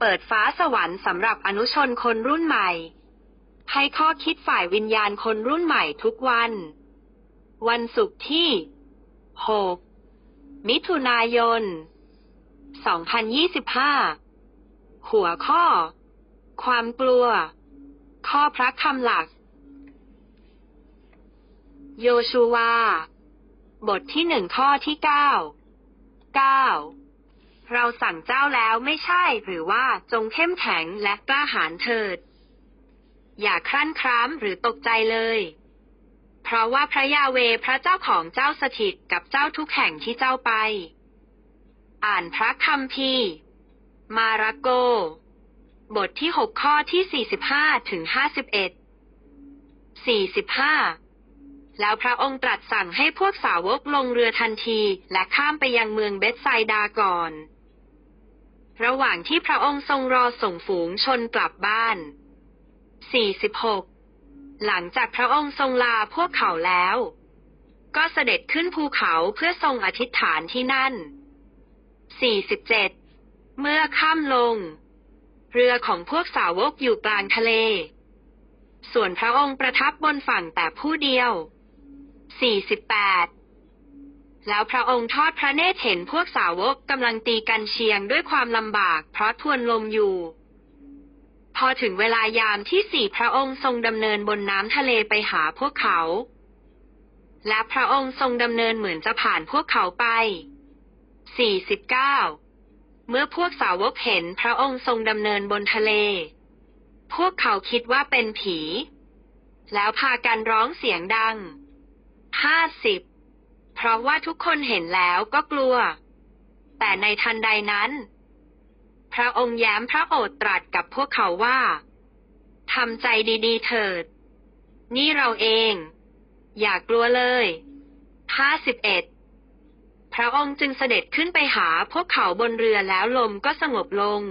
เปิดฟ้าสวรรค์สำหรับอนุชนคนรุ่นใหม่ ให้ข้อคิดฝ่ายวิญญาณคนรุ่นใหม่ทุกวัน วันศุกร์ที่ 6 มิถุนายน 2025 หัวข้อ ความกลัว ข้อพระคำหลัก โยชูวา บทที่หนึ่งข้อที่เก้าเก้า เราสั่งเจ้าแล้วไม่ใช่ หรือว่าจงเข้มแข็งและกล้าหาญเถิด อย่าครั่นคร้ามหรือตกใจเลย เพราะว่าพระยาเวพระเจ้าของเจ้าสถิตกับเจ้าทุกแห่งที่เจ้าไป อ่านพระคัมภีร์มาระโก บทที่หกข้อที่สี่สิบห้าถึงห้าสิบเอ็ดสี่สิบห้าแล้วพระองค์ตรัสสั่งให้พวกสาวกลงเรือทันที และข้ามไปยังเมืองเบธไซดาก่อน ระหว่างที่พระองค์ทรงรอส่งฝูงชนกลับบ้าน 46 หลังจากพระองค์ทรงลาพวกเขาแล้ว ก็เสด็จขึ้นภูเขาเพื่อทรงอธิษฐานที่นั่น 47 เมื่อข้ามลง เรือของพวกสาวกอยู่กลางทะเล ส่วนพระองค์ประทับบนฝั่งแต่ผู้เดียว 48 แล้วพระองค์ทอดพระเนตรเห็นพวกสาวกกำลังตีกันเชียงด้วยความลำบากเพราะทวนลมอยู่ พอถึงเวลายามที่สี่พระองค์ทรงดำเนินบนน้ำทะเลไปหาพวกเขา และพระองค์ทรงดำเนินเหมือนจะผ่านพวกเขาไป 49 เมื่อพวกสาวกเห็นพระองค์ทรงดำเนินบนทะเล พวกเขาคิดว่าเป็นผี แล้วพากันร้องเสียงดังห้าสิบ เพราะว่าทุกคนเห็นแล้วก็กลัว แต่ในทันใดนั้น พระองค์แย้มพระโอษฐ์ตรัสกับพวกเขาว่าทำใจดีๆ เถิด นี่เราเอง อย่ากลัวเลยห้าสิบเอ็ดพระองค์จึงเสด็จขึ้นไปหาพวกเขาบนเรือแล้วลมก็สงบลง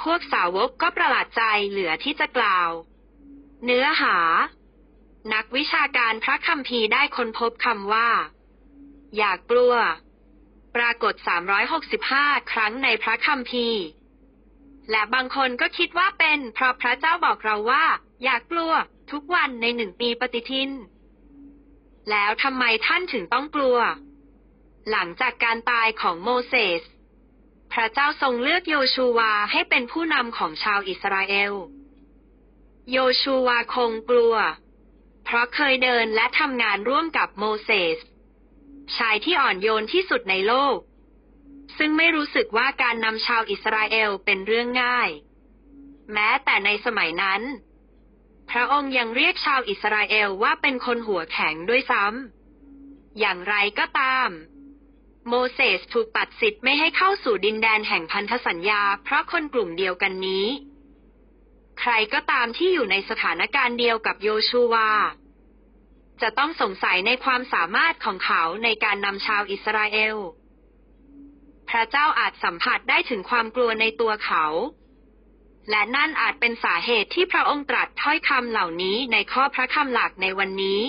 พวกสาวกก็ประหลาดใจเหลือที่จะกล่าว เนื้อหา นักวิชาการพระคัมภีร์ได้ค้นพบคำว่า อย่ากลัว ปรากฏ 365 ครั้งในพระคัมภีร์ และบางคนก็คิดว่าเป็นเพราะพระเจ้าบอกเราว่า อย่ากลัว ทุกวันในหนึ่งปีปฏิทิน แล้วทำไมท่านถึงต้องกลัว หลังจากการตายของโมเสสพระเจ้าทรงเลือกโยชูวาให้เป็นผู้นำของชาวอิสราเอล โยชูวาคงกลัว เพราะเคยเดินและทำงานร่วมกับโมเสส ชายที่อ่อนโยนที่สุดในโลก ซึ่งไม่รู้สึกว่าการนำชาวอิสราเอลเป็นเรื่องง่าย แม้แต่ในสมัยนั้น พระองค์ยังเรียกชาวอิสราเอลว่าเป็นคนหัวแข็งด้วยซ้ำ อย่างไรก็ตาม โมเสสถูกตัดสิทธิ์ไม่ให้เข้าสู่ดินแดนแห่งพันธสัญญา เพราะคนกลุ่มเดียวกันนี้ ใครก็ตามที่อยู่ในสถานการณ์เดียวกับโยชูวา จะต้องสงสัยในความสามารถของเขาในการนำชาวอิสราเอล พระเจ้าอาจสัมผัสได้ถึงความกลัวในตัวเขา และนั่นอาจเป็นสาเหตุที่พระองค์ตรัสถ้อยคำเหล่านี้ในข้อพระคำหลักในวันนี้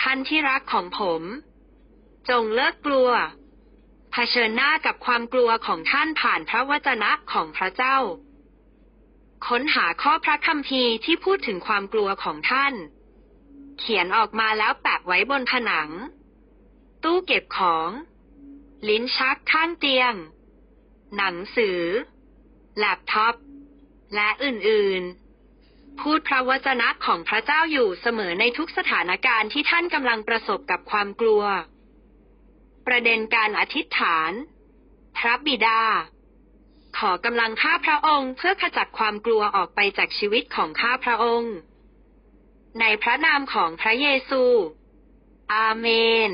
ท่านที่รักของผม จงเลิกกลัวเผชิญหน้ากับความกลัวของท่านผ่านพระวจนะของพระเจ้า ค้นหาข้อพระคัมภีร์ที่พูดถึงความกลัวของท่าน เขียนออกมาแล้วแปะไว้บนผนัง ตู้เก็บของ ลิ้นชักข้างเตียง หนังสือ แล็ปท็อป และอื่นๆ พูดพระวจนะของพระเจ้าอยู่เสมอในทุกสถานการณ์ที่ท่านกำลังประสบกับความกลัว ประเด็นการอธิษฐาน พระบิดา ขอกำลังข้าพระองค์เพื่อขจัดความกลัวออกไปจากชีวิตของข้าพระองค์ ในพระนามของพระเยซู อาเมน